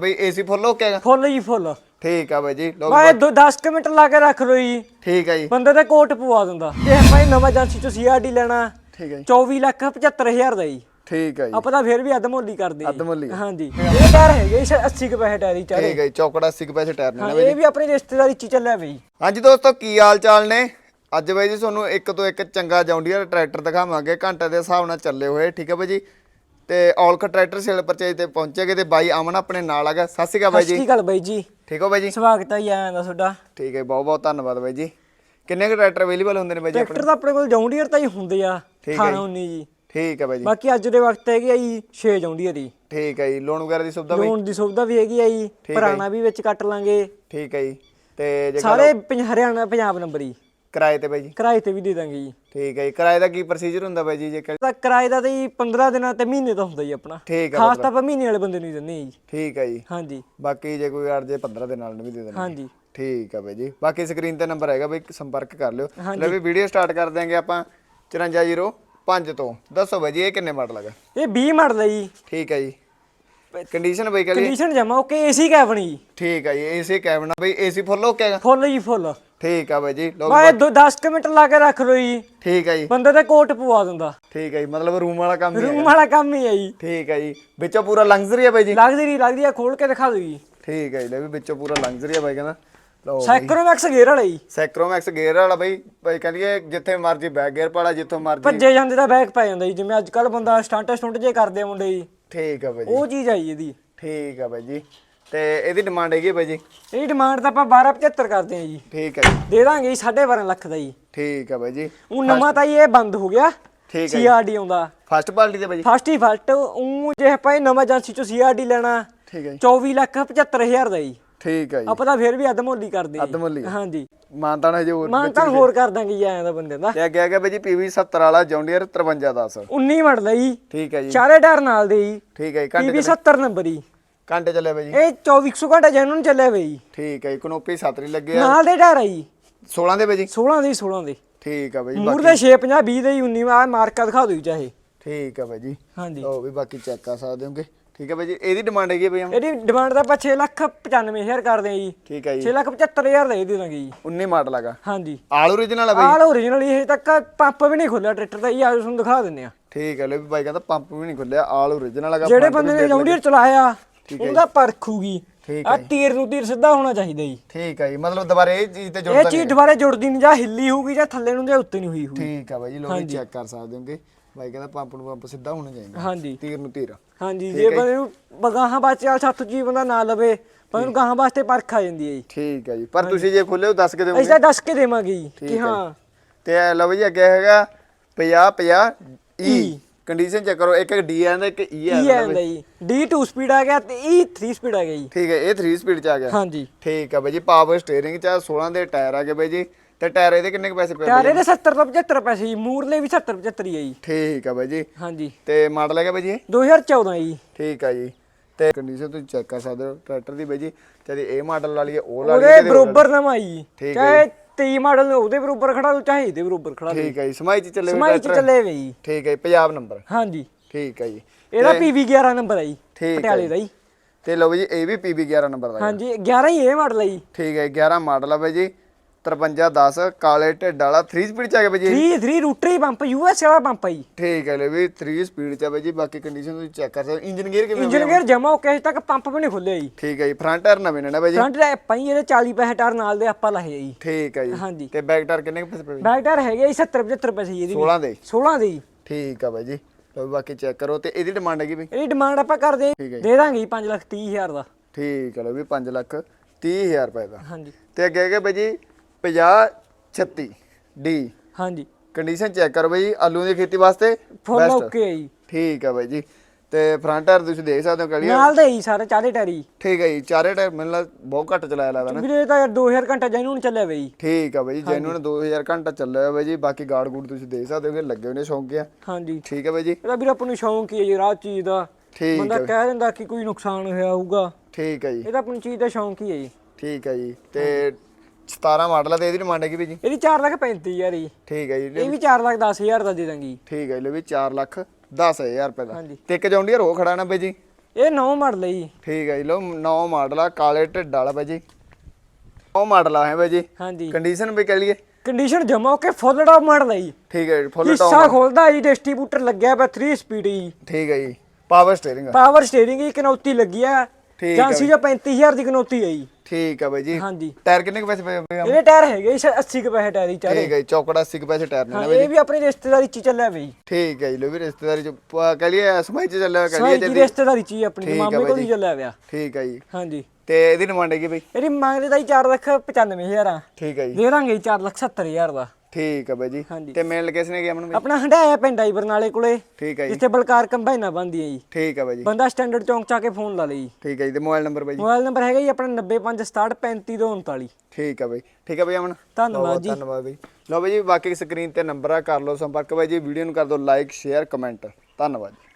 ਬਈ AC full ਹੋ ਕੇ ਫੁੱਲ ਜੀ ਫੁੱਲ। ਠੀਕ ਆ ਬਾਈ ਜੀ ਲੋ ਮੈਂ 10 ਮਿੰਟ ਲਾ ਕੇ ਰੱਖ ਲੋ ਜੀ। ਠੀਕ ਆ ਜੀ। ਬੰਦੇ ਤੇ ਕੋਟ ਪਵਾ ਦਿੰਦਾ। ਜੇ ਇਹ ਨਵਾਂ ਏਜੰਸੀ ਚੋਂ ਸੀਆਰਡੀ ਲੈਣਾ। ਠੀਕ ਆ ਜੀ। 24 ਲੱਖ 75000 ਦਾ ਜੀ। ਠੀਕ ਆ ਜੀ। ਆਪਾਂ ਤਾਂ ਫਿਰ ਵੀ ਅੱਧਮੋਲੀ ਕਰਦੇ ਜੀ। ਅੱਧਮੁੱਲੀ। ਹਾਂਜੀ। ਇਹ ਟਾਇਰ ਹੈਗੇ ਜੀ 80 ਕੁ ਪੈਸੇ ਟਾਇਰ ਹੀ ਚਾਰੇ। ਠੀਕ ਆ ਜੀ ਚੌਕੜਾ 80 ਕੁ ਪੈਸੇ ਟਾਇਰ ਨੇ ਹਾਂ ਇਹ ਵੀ ਆਪਣੀ ਰਿਸ਼ਤੇਦਾਰੀ ਚ ਹੀ ਚੱਲਿਆ ਬਈ। ਹਾਂਜੀ ਦੋਸਤੋ ਕੀ ਹਾਲ ਚਾਲ ਨੇ? ਅੱਜ ਬਾਈ ਜੀ ਤੁਹਾਨੂੰ ਇੱਕ ਤੋਂ ਇੱਕ ਚੰਗਾ ਜੌਂਡੀਅਰ ਟਰੈਕਟਰ ਦਿਖਾਵਾਂਗੇ। ਘੰਟੇ ਦੇ ਹਿਸਾਬ ਨਾਲ ਚੱਲੇ ਹੋਏ। ਠੀਕ ਹੈ ਬਾਈ ਜੀ? ਤੇ ਔਲਖ ਟਰੈਕਟਰ ਸੇਲ ਪਰਚੇਜ ਤੇ ਪਹੁੰਚੇਗੇ ਤੇ ਬਾਈ ਅਮਨ ਆਪਣੇ ਨਾਲ ਹੈਗਾ ਸਤਿ ਸ਼੍ਰੀ ਅਕਾਲ ਬਾਈ ਜੀ। ਸੱਚੀ ਗੱਲ ਬਈ ਜੀ। ਠੀਕ ਹੋ ਬਾਈ ਜੀ? ਸਵਾਗਤ ਹੈ ਜੀ ਆਇਆਂ ਦਾ ਤੁਹਾਡਾ। ਠੀਕ ਹੈ ਬਹੁਤ ਬਹੁਤ ਧੰਨਵਾਦ ਬਾਈ ਜੀ। ਕਿੰਨੇ ਕੁ ਟਰੈਕਟਰ ਅਵੇਲੇਬਲ ਹੁੰਦੇ ਨੇ ਬਾਈ ਜੀ ਟਰੈਕਟਰ ਤਾਂ ਆਪਣੇ ਕੋਲ ਜੌਂਡੀਅਰ ਤਾਂ ਹੀ ਹੁੰਦੇ ਆ ਠੀਕ ਹੈ 18 19 ਜੀ। ਠੀਕ ਹੈ ਬਾਈ ਜੀ। ਬਾਕੀ ਅੱਜ ਦੇ ਵਕਤ ਹੈਗੀ ਆ ਜੀ 6 ਜੌਂਡੀਅਰ ਜੀ ਠੀਕ ਹੈ ਜੀ ਲੋਨ ਵਗੈਰਾ ਦੀ ਸੁਵਿਧਾ ਬਾਈ? ਲੋਨ ਦੀ ਸੁਵਿਧਾ ਵੀ ਹੈਗੀ ਆ ਜੀ ਹੈ ਪੁਰਾਣਾ ਵੀ ਵਿੱਚ ਕੱਟ ਲਾਂਗੇ। ਠੀਕ ਹੈ ਜੀ। ਤੇ ਜੇ ਸਾਰੇ ਹਰਿਆਣਾ ਪੰਜਾਬ ਨੰਬਰ ਹੀ ਕਿਰਾਏ ਤੇ ਬਾਈ ਜੀ? ਕਿਰਾਏ ਤੇ ਵੀ ਦੇ ਦਾਂਗੇ ਜੀ। ਠੀਕ ਹੈ ਜੀ। ਕਿਰਾਏ ਦਾ ਕੀ ਪ੍ਰੋਸੀਜਰ ਹੁੰਦਾ ਬਾਈ ਜੀ ਜੇ ਕਿ- ਤਾਂ ਕਿਰਾਏ ਦਾ ਤਾਂ ਜੀ 15 ਦਿਨਾਂ ਤੇ ਮਹੀਨੇ ਦਾ ਹੁੰਦਾ ਜੀ ਆਪਣਾ। ਠੀਕ ਹੈ ਖਾਸ ਤਾਂ ਆਪਾਂ ਮਹੀਨੇ ਵਾਲੇ ਬੰਦੇ ਨੂੰ ਹੀ ਦਿੰਦੇ ਹਾਂ ਜੀ। ਠੀਕ ਹੈ ਜੀ। ਹਾਂਜੀ। ਬਾਕੀ ਜੇ ਕੋਈ ਅੜ ਜੇ 15 ਦੇ ਨਾਲ ਵੀ ਦੇ ਦੇਣਾ ਹਾਂਜੀ। ਠੀਕ ਆ ਬਾਈ ਜੀ। ਬਾਕੀ ਸਕਰੀਨ ਤੇ ਨੰਬਰ ਹੈਗਾ ਬਈ ਸੰਪਰਕ ਕਰ ਲਿਓ। ਲੈ ਵੀ ਵੀਡੀਓ ਸਟਾਰਟ ਕਰ ਦਿਆਂਗੇ ਆਪਾਂ। 5405 ਤੋਂ। ਦੱਸੋ ਬਾਈ ਜੀ ਇਹ ਕਿੰਨੇ ਮਾਡਲ ਹੈਗਾ? ਇਹ 20 ਮਾਡਲ ਹੈ ਜੀ। ਠੀਕ ਹੈ ਜੀ। ਕੰਡੀਸ਼ਨ ਬਈ ਕਹ ਲਈ ਕੰਡੀਸ਼ਨ ਜਮਾ ਓਕੇ ਏਸੀ ਕੈਬਨ ਜੀ। ਠੀਕ ਆ ਜੀ ਏਸੀ ਕੈਬਨ ਬਈ ਏਸੀ ਫੁੱਲ ਹੋ ਕੇ ਹੈਗਾ? ਫੁੱਲ ਜੀ ਫੁੱਲ ਠੀਕ ਆ ਬਾਈ ਜੀ ਲੋ ਮੈਂ 10 ਮਿੰਟ ਲਾ ਕੇ ਰੱਖ ਲੋ ਜੀ। ਠੀਕ ਆ ਜੀ। ਬੰਦੇ ਤੇ ਕੋਟ ਪਵਾ ਦਿੰਦਾ। ਠੀਕ ਆ ਜੀ ਮਤਲਬ ਰੂਮ ਵਾਲਾ ਕੰਮ ਹੀ ਰੂਮ ਵਾਲਾ ਕੰਮ ਹੀ ਹੈ ਜੀ। ਠੀਕ ਆ ਜੀ ਵਿੱਚੋਂ ਪੂਰਾ ਲੰਗਜ਼ਰੀ ਆ ਬਾਈ ਜੀ? ਨਹੀਂ ਲੱਗਦੀ ਆ ਖੋਲ ਕੇ ਦਿਖਾ ਦਿਓ ਜੀ। ਠੀਕ ਆ ਜੀ ਲੈ ਵੀ ਵਿੱਚੋਂ ਪੂਰਾ ਲੰਗਜ਼ਰੀ ਆ ਬਾਈ ਕਹਿੰਦਾ। ਲੋ ਸਾਈਕਰੋਮੈਕਸ ਗੇਅਰ ਵਾਲਾ ਜੀ। ਸੈਕਰੋਮੈਕਸ ਗੇਅਰ ਵਾਲਾ ਬਾਈ ਬਾਈ ਕਹਿੰਦੀ ਜਿੱਥੇ ਮਰਜ਼ੀ ਬੈਕ ਗੇਅਰ ਪਾਲਾ ਜਿੱਥੋਂ ਮਰਜ਼ੀ। ਭੱਜੇ ਜਾਂਦੇ ਤਾਂ ਬੈਕ ਪੈ ਜਾਂਦਾ ਜੀ ਜਿਵੇਂ ਅੱਜ ਕੱਲ ਬੰਦਾ ਸਟੰਟ ਸਟੰਟ ਜੇ ਕਰਦੇ ਮੁੰਡੇ ਜੀ। ਠੀਕ ਆ ਬਾਈ ਜੀ। ਉਹ ਚੀਜ਼ ਆਈ ਇਹਦੀ। ਠੀਕ ਆ ਬਾਈ ਜੀ। ਤੇ ਇਹਦੀ ਡਿਮਾਂਡ ਹੈਗੀ ਬਾਈ ਜੀ? ਇਹ ਡਿਮਾਂਡ ਤਾਂ ਆਪਾਂ 1275 ਕਰਦੇ ਆ ਜੀ। ਠੀਕ ਆ ਜੀ। ਦੇ ਦਾਂਗੇ ਜੀ 12.5 ਲੱਖ ਦਾ ਜੀ। ਠੀਕ ਆ ਬਾਈ ਜੀ। ਉਹ ਨਵਾਂ ਤਾਂ ਜੀ ਇਹ ਬੰਦ ਹੋ ਗਿਆ ਠੀਕ ਹੈ ਸੀਆਰਡੀ ਆਉਂਦਾ। ਫਸਟ ਪਾਰਟੀ ਦੇ ਬਾਈ ਜੀ? ਫਸਟ ਹੀ ਫਸਟ ਉਹ ਜੇ ਆਪਾਂ ਇਹ ਨਵਾਂ ਏਜੰਸੀ ਚੋਂ ਸੀਆਰਡੀ ਲੈਣਾ ਠੀਕ ਹੈ ਜੀ। 24 ਲੱਖ 75000 ਦਾ ਜੀ। ਠੀਕ ਆ ਜੀ। ਆਪਾਂ ਤਾਂ ਫਿਰ ਵੀ ਅੱਧਮੋਲੀ ਕਰਦੇ। ਅੱਧਮੁੱਲੀ। ਹਾਂਜੀ। ਮਾਨਤਾਨ ਹਜੇ ਹੋਰ ਮਾਨ ਤਾਂ ਹੋਰ ਕਰ ਦਾਂਗੇ ਜੀ ਆਇਆ ਦਾ ਬੰਦੇ ਦਾ। ਤੇ ਅੱਗੇ ਆ ਗਿਆ ਬਾਈ ਜੀ ਪੀਵੀ 70 ਵਾਲਾ ਜੌਂਡੀਅਰ 5310 19 ਮਾਡਲ ਹੈ ਜੀ। ਠੀਕ ਹੈ ਜੀ। ਚਾਰੇ ਟਾਇਰ ਨਾਲ ਦੇ ਜੀ। ਠੀਕ ਹੈ ਜੀ ਪੀਵੀ 70 ਨੰਬਰ ਜੀ। ਘੰਟੇ ਚੱਲੇ ਬਾਈ ਜੀ? ਇਹ 2400 ਘੰਟਾ ਜੈਨੂਨ ਚੱਲਿਆ ਬਈ ਠੀਕ ਹੈ ਜੀ ਕਨੋਪੀ ਸਤਰੀ ਲੱਗੇ ਆ। ਨਾਲ ਦੇ ਟਾਇਰ ਆ ਜੀ। 16 ਦੇ ਬਾਈ ਜੀ? 16 ਦੇ 16 ਦੇ। ਠੀਕ ਆ ਬਾਈ ਜੀ ਮੂਰ ਦੇ 6 50 20 ਦੇ 19 ਆ ਮਾਰਕਾ ਦਿਖਾ ਦਿਓ ਚਾਹੇ। ਠੀਕ ਆ ਬਾਈ ਜੀ। ਹਾਂਜੀ। ਲਓ ਵੀ ਬਾਕੀ ਚੈੱਕ ਕਰ ਸਕਦੇ ਹੋਗੇ। ਠੀਕ ਹੈ ਬਾਈ ਜੀ ਇਹਦੀ ਡਿਮਾਂਡ ਹੈਗੀ ਬਾਈ ਇਹਦੀ ਡਿਮਾਂਡ ਤਾਂ ਆਪਾਂ 6 ਲੱਖ 95000 ਕਰਦੇ ਆ ਜੀ। ਠੀਕ ਹੈ ਜੀ। 6 ਲੱਖ 75000 ਦਾ ਦੇ ਦਾਂਗੇ ਜੀ। 19 ਮਾਡਲ ਹੈਗਾ ਹਾਂਜੀ। ਆਲ ਓਰੀਜਨਲ ਆ ਬਾਈ। ਆਲ ਓਰੀਜਨਲ ਇਹ ਤੱਕ ਪੰਪ ਵੀ ਨਹੀਂ ਖੋਲਿਆ ਟਰੈਕਟਰ ਦਾ ਇਹ ਆ ਤੁਹਾਨੂੰ ਦਿਖਾ ਦਿੰਨੇ ਆ। ਠੀਕ ਹੈ ਲੈ ਵੀ ਬਾਈ ਕਹਿੰਦਾ ਪੰਪ ਵੀ ਨਹੀਂ ਖੁੱਲਿਆ ਆਲ ਓਰੀਜਨਲ ਹੈਗਾ ਜਿਹੜੇ ਬੰਦੇ ਨੇ ਜੌਂਡੀਅਰ ਚਲਾਇਆ ਠੀਕ ਹੈ ਉਹਦਾ ਪਰਖੂਗੀ। ਠੀਕ ਆ ਤੀਰ ਨੂੰ ਤੀਰ ਸਿੱਧਾ ਹੋਣਾ ਚਾਹੀਦਾ ਜੀ। ਠੀਕ ਹੈ ਜੀ ਮਤਲਬ ਦੁਬਾਰੇ ਇਹ ਚੀਜ਼ ਤੇ ਇਹ ਚੀਜ਼ ਦੁਬਾਰੇ ਜੁੜਦੀ ਨਹੀਂ ਜਾਂ ਹਿੱਲੀ ਹੋਊਗੀ ਜਾਂ ਥੱਲੇ ਨੂੰ ਜਾਂ ਉੱਤੇ ਨਹੀਂ ਹੋਈ ਹੋਊਗੀ। ਠੀਕ ਆ ਬਾਈ ਜੀ ਲੋਕ ਚੈੱਕ ਕਰ ਸਕਦੇ ਹੋਗੇ। ਬਾਈ ਕਹਿੰਦਾ ਪੰਪ ਨੂੰ ਪੰਪ ਸਿੱਧਾ ਹੋਣਾ ਚਾਹੀਦਾ। ਹਾਂਜੀ। ਤੀਰ ਨੂੰ ਤੀਰ। ਹਾਂਜੀ ਜੇ ਬੰਦੇ ਨੂੰ ਬਗਾਹਾਂ ਬਾਚੇ ਵਾਲ ਸੱਤ ਜੀ ਬੰਦਾ ਨਾ ਲਵੇ ਬੰਦੇ ਨੂੰ ਗਾਹਾਂ ਵਾਸਤੇ ਪਰਖ ਆ ਜਾਂਦੀ ਹੈ ਜੀ। ਠੀਕ ਹੈ ਜੀ ਪਰ ਤੁਸੀਂ ਜੇ ਖੋਲਿਓ ਦੱਸ ਕੇ ਦਿਓਗੇ। ਅਸੀਂ ਤਾਂ ਦੱਸ ਕੇ ਦੇਵਾਂਗੇ ਜੀ ਠੀਕ ਕਿ ਹੈ। ਹਾਂ। ਤੇ ਇਹ ਲਓ ਜੀ ਅੱਗੇ ਹੈਗਾ 50 50 ਈ। ਕੰਡੀਸ਼ਨ ਚੈੱਕ ਕਰੋ ਇੱਕ ਇੱਕ ਡੀ ਆਂਦਾ ਇੱਕ ਈ ਇਹ ਆਂਦਾ ਆਂਦਾ ਜੀ। D2 ਸਪੀਡ ਆ ਗਿਆ ਤੇ E 3 ਸਪੀਡ ਆ ਗਿਆ ਜੀ। ਠੀਕ ਹੈ ਇਹ 3 ਸਪੀਡ ਚ ਆ ਗਿਆ। ਹਾਂਜੀ। ਠੀਕ ਆ ਬਾਈ ਜੀ ਪਾਵਰ ਸਟੀਅਰਿੰਗ ਚ ਆ, 16 ਦੇ ਟਾਇਰ ਆ ਗਏ ਬਾਈ ਜੀ। ਤੇ ਟਾਇਰ ਇਹਦੇ ਕਿੰਨੇ ਪੈਸੇ ਪਏ ਟਾਇਰ ਇਹਦੇ 70 ਤੋਂ 75 ਪੈਸੇ ਜੀ ਮੂਰਲੇ ਵੀ 70 75 ਹੀ ਹੈ ਜੀ। ਠੀਕ ਆ ਬਾਈ ਜੀ। ਹਾਂਜੀ। ਤੇ ਮਾਡਲ ਹੈਗਾ ਬਾਈ ਜੀ? ਇਹ? 2014 ਜੀ। ਠੀਕ ਆ ਜੀ। ਤੇ ਕੰਡੀਸ਼ਨ ਤੁਸੀਂ ਚੈੱਕ ਕਰ ਸਕਦੇ ਹੋ ਟਰੈਕਟਰ ਦੀ ਬਾਈ ਜੀ। ਚਾਹੇ ਇਹ ਮਾਡਲ ਵਾਲੀ ਹੈ ਉਹ ਵਾਲੀ ਉਹਦੇ ਬਰੋਬਰ ਨਵਾਂ ਜੀ। ਠੀਕ ਚਾਹੇ 23 ਮਾਡਲ ਨੂੰ ਉਹਦੇ ਬਰੋਬਰ ਖੜਾ ਲਓ ਚਾਹੇ ਇਹਦੇ ਬਰੋਬਰ ਖੜਾ ਲਓ। ਠੀਕ ਹੈ ਜੀ ਸਮਾਈ ਚ ਚੱਲੇ ਸਮਾਈ ਚ ਚੱਲੇ ਵੇ ਜੀ। ਠੀਕ ਹੈ ਜੀ, ਪੰਜਾਬ ਨੰਬਰ। ਹਾਂਜੀ। ਠੀਕ ਹੈ ਜੀ। ਇਹਦਾ PV 11 ਨੰਬਰ ਹੈ ਜੀ ਪਟਿਆਲੇ ਦਾ ਜੀ। ਤੇ ਲਓ ਜੀ ਇਹ ਵੀ PB 11 ਨੰਬਰ ਦਾ। ਹਾਂਜੀ 11 ਹੀ ਇਹ ਮਾਡਲ ਹੈ ਜੀ। ਠੀਕ ਹੈ 11 ਮਾਡਲ ਆ ਬਾਈ ਜੀ। 5310 ਕਾਲੇ ਢਿੱਡ ਵਾਲਾ 3 ਸਪੀਡ ਚ ਆ ਗਿਆ ਬਾਈ ਜੀ। 3 3 ਰੂਟਰੀ ਪੰਪ ਯੂਐਸ ਵਾਲਾ ਪੰਪ ਜੀ। ਠੀਕ ਹੈ ਲੈ ਵੀ 3 ਸਪੀਡ ਚ ਆ ਬਾਈ ਜੀ ਬਾਕੀ ਕੰਡੀਸ਼ਨ ਤੁਸੀਂ ਚੈੱਕ ਕਰ ਸਕਦੇ ਇੰਜਨ ਗੇਅਰ ਕਿਵੇਂ ਇੰਜਨ ਗੇਅਰ ਜਮਾ ਹੋ ਕੇ ਅਜੇ ਤੱਕ ਪੰਪ ਵੀ ਨਹੀਂ ਖੁੱਲਿਆ ਜੀ। ਠੀਕ ਹੈ ਜੀ ਫਰੰਟ ਟਾਇਰ ਨਵੇਂ ਨੇ ਨਾ ਬਾਈ ਜੀ? ਫਰੰਟ ਦਾ ਪਈ ਇਹਦੇ 40 ਪੈਸੇ ਟਾਰ ਨਾਲ ਦੇ ਆਪਾਂ ਲਾਏ ਜੀ। ਠੀਕ ਹੈ ਜੀ। ਹਾਂਜੀ। ਤੇ ਬੈਕ ਟਾਇਰ ਕਿੰਨੇ ਪੈਸੇ ਪਏ ਬੈਕ ਟਾਇਰ ਹੈਗੇ ਜੀ 70 75 ਪੈਸੇ ਜੀ ਇਹਦੀ ਵੀ 16 ਦੇ। 16 ਦੇ ਜੀ। ਠੀਕ ਆ ਬਾਈ ਜੀ। ਲਓ ਬਾਕੀ ਚੈੱਕ ਕਰੋ ਤੇ ਇਹਦੀ ਡਿਮਾਂਡ ਹੈਗੀ ਬਈ? ਇਹਦੀ ਡਿਮਾਂਡ ਆਪਾਂ ਕਰਦੇ। ਦੇ ਦਾਂਗੇ ਜੀ 5 ਲੱਖ 30 ਹਜ਼ਾਰ ਦਾ। ਠੀਕ ਹੈ ਲਓ ਵੀ 5 ਲੱਖ 30000 ਰੁਪਏ ਦਾ। ਹਾਂਜੀ। ਤੇ ਅੱਗੇ ਹੈਗੇ ਬਾਈ ਜੀ 50 36 ਡੀ ਹਾਂਜੀ। ਕੰਡੀਸ਼ਨ ਚੈੱਕ ਕਰੋ ਬਾਈ ਆਲੂ ਦੀ ਖੇਤੀ ਵਾਸਤੇ ਫੁੱਲ ਓਕੇ ਹੈ ਜੀ। ਠੀਕ ਆ ਬਾਈ ਜੀ। ਤੇ ਫਰੰਟ ਟਾਇਰ ਤੁਸੀਂ ਦੇਖ ਸਕਦੇ ਹੋ ਕਲੀਅਰ। ਨਾਲ ਦੇ ਜੀ ਸਾਰੇ ਚਾਰੇ ਟਾਇਰ ਜੀ ਠੀਕ ਹੈ ਜੀ ਚਾਰੇ ਟਾਇਰ ਮੈਨੂੰ ਲੱਗ ਬਹੁਤ ਘੱਟ ਚਲਾਇਆ ਲੱਗਦਾ ਨਾ। ਵੀਰੇ ਇਹ ਤਾਂ ਯਾਰ 2000 ਘੰਟਾ ਜੈਨੂਨ ਚੱਲਿਆ ਜੀ ਠੀਕ ਆ ਬਾਈ ਜੀ ਜੈਨੂਨ 2000 ਘੰਟਾ ਚੱਲਿਆ ਹੋਇਆ ਬਾਈ ਜੀ। ਬਾਕੀ ਗਾਰਡ ਗੂਡ ਤੁਸੀਂ ਦੇਖ ਸਕਦੇ ਹੋਗੇ ਲੱਗੇ ਹੋਏ ਨੇ ਸ਼ੌਂਕੀਆ ਹਾਂਜੀ। ਠੀਕ ਹੈ ਬਾਈ ਜੀ। ਇਹਦਾ ਵੀਰ ਆਪਾਂ ਨੂੰ ਸ਼ੌਂਕ ਹੀ ਹੈ ਜੀ ਰਾਹ ਚੀਜ਼ ਦਾ। ਠੀਕ ਬੰਦਾ ਕਹਿ ਦਿੰਦਾ ਕਿ ਕੋਈ ਨੁਕਸਾਨ ਹੋਇਆ ਹੋਊਗਾ। ਠੀਕ ਹੈ ਜੀ। ਇਹ ਤਾਂ ਆਪਣੀ ਚੀਜ਼ ਦਾ ਸ਼ੌਂਕ ਹੀ ਹੈ ਜੀ। ਠੀਕ ਹੈ ਜੀ। ਤੇ 17 ਮਾਡਲ ਆ ਤੇ ਇਹਦੀ ਡਿਮਾਂਡ ਹੈਗੀ ਵੀ ਜੀ। ਇਹਦੀ 4 ਲੱਖ 35000 ਜੀ। ਠੀਕ ਹੈ ਜੀ ਇਹ ਵੀ 4 ਲੱਖ 10000 ਦਾ ਦੇ ਦਾਂਗੇ। ਜੀ ਠੀਕ ਹੈ ਜੀ ਲੈ ਵੀ 4 ਲੱਖ 10000 ਰੁਪਏ ਦਾ। ਹਾਂਜੀ। ਤੇ ਇੱਕ ਜੌਂਡੀਅਰ ਉਹ ਖੜਾ ਨਾ ਬਾਈ ਜੀ। ਇਹ ਨੌ ਮਾਡਲ ਹੈ ਜੀ। ਠੀਕ ਹੈ ਜੀ ਲੋ ਨੌ ਮਾਡਲ ਆ ਕਾਲੇ ਢਿੱਡ ਵਾਲਾ ਬਾਈ ਜੀ। ਨੌ ਮਾਡਲ ਆ ਹੈ ਬਾਈ ਜੀ। ਹਾਂਜੀ। ਕੰਡੀਸ਼ਨ ਵੀ ਕਹਿ ਲਈਏ। ਕੰਡੀਸ਼ਨ ਜਮਾ ਕੇ ਫੁੱਲ ਟੌਪ ਮਾਡਲ ਹੈ ਜੀ। ਠੀਕ ਹੈ ਫੁੱਲ ਹਿੱਸਾ ਟੌਪ ਖੋਲਦਾ ਜੀ ਡਿਸਟ੍ਰੀਬਿਊਟਰ ਲੱਗਿਆ ਪਿਆ 3 ਸਪੀਡ ਜੀ। ਠੀਕ ਹੈ ਜੀ ਪਾਵਰ ਸਟੀਅਰਿੰਗ ਪਾਵਰ ਸਟੀਅਰਿੰਗ ਦੀ ਕਨੌਤੀ ਲੱਗੀ ਆ। ਠੀਕ ਹੈ ਜਾਂਸੀ ਦਾ 35000 ਦੀ ਕਨੌਤੀ ਹੈ ਜੀ। ਠੀਕ ਹੈ ਬਾਈ ਜੀ। ਹਾਂਜੀ। ਟਾਇਰ ਕਿੰਨੇ ਕੁ ਪੈਸੇ ਪਏ ਹੋਏ ਆ? ਇਹਦੇ ਟਾਇਰ ਹੈਗੇ ਜੀ 80 ਕੁ ਪੈਸੇ ਟਾਇਰ ਹੀ ਚਾਰੇ ਠੀਕ ਹੈ ਜੀ ਚੌਕੜਾ 80 ਕੁ ਪੈਸੇ ਟਾਇਰ ਨੇ ਹਾਂ ਨਾ ਬਾਈ ਜੀ। ਇਹ ਵੀ ਆਪਣੀ ਰਿਸ਼ਤੇਦਾਰੀ ਚ ਹੀ ਚੱਲਿਆ ਬਈ। ਠੀਕ ਹੈ ਜੀ ਲੋ ਵੀ ਰਿਸ਼ਤੇਦਾਰੀ ਚ ਪ- ਕਹਿ ਲਈਏ ਸਮਾਈ ਚ ਚੱਲਿਆ ਹੋਇਆ ਕਹਿ ਸਾਈ ਲਈਏ ਜਲਦੀ। ਰਿਸ਼ਤੇਦਾਰੀ ਚ ਹੀ ਆਪਣੀ ਹੈ ਮਾਮੇ ਬਾਈ ਕੋਲ ਹੀ ਜੀ। ਚੱਲਿਆ ਪਿਆ। ਠੀਕ ਹੈ ਜੀ। ਹਾਂਜੀ। ਤੇ ਇਹਦੀ ਡਿਮਾਂਡ ਹੈਗੀ ਬਈ? ਇਹਦੀ ਮੰਗਦੇ ਤਾਂ 4 ਲੱਖ 95000 ਆ। ਠੀਕ ਹੈ ਜੀ। ਦੇ ਦਾਂਗੇ 4 ਲੱਖ 70000 ਦਾ। ਠੀਕ ਹੈ ਬਾਈ ਜੀ। ਹਾਂਜੀ। ਤੇ ਮੇਨ ਲੋਕੇਸ਼ਨ ਹੈਗੀ ਅਮਨ ਬਾਈ ਆਪਣਾ ਹੰਡਾਇਆ ਪਿੰਡ ਆਈ ਬਰਨਾਲੇ ਕੋਲੇ। ਠੀਕ ਹੈ ਜੀ। ਜਿੱਥੇ ਬਲਕਾਰ ਕੰਬਾਈਨਾਂ ਬੰਦੀ ਹੈ ਜੀ। ਠੀਕ ਹੈ ਬਾਈ ਜੀ। ਬੰਦਾ ਸਟੈਂਡਰਡ ਚੌਂਕ ਚ ਆ ਕੇ ਫੋਨ ਲਾ ਲਈ ਠੀਕ ਹੈ ਜੀ ਤੇ ਮੋਬਾਈਲ ਨੰਬਰ ਬਾਈ ਜੀ? ਮੋਬਾਈਲ ਨੰਬਰ ਹੈਗਾ ਜੀ ਆਪਣਾ 9567353239 ਠੀਕ ਹੈ ਬਾਈ। ਠੀਕ ਹੈ ਬਾਈ ਅਮਨ? ਧੰਨਵਾਦ ਬਹੁਤ ਜੀ। ਧੰਨਵਾਦ ਬਾਈ। ਲਓ ਬਾਈ ਜੀ ਬਾਕੀ ਸਕਰੀਨ ਤੇ ਨੰਬਰ ਆ ਕਰ ਲਓ ਸੰਪਰਕ। ਬਾਈ ਜੀ ਵੀਡੀਓ ਨੂੰ ਕਰ ਦਿਓ ਲਾਈਕ ਸ਼ੇਅਰ ਕਮੈਂਟ ਧੰਨਵਾਦ ਜੀ।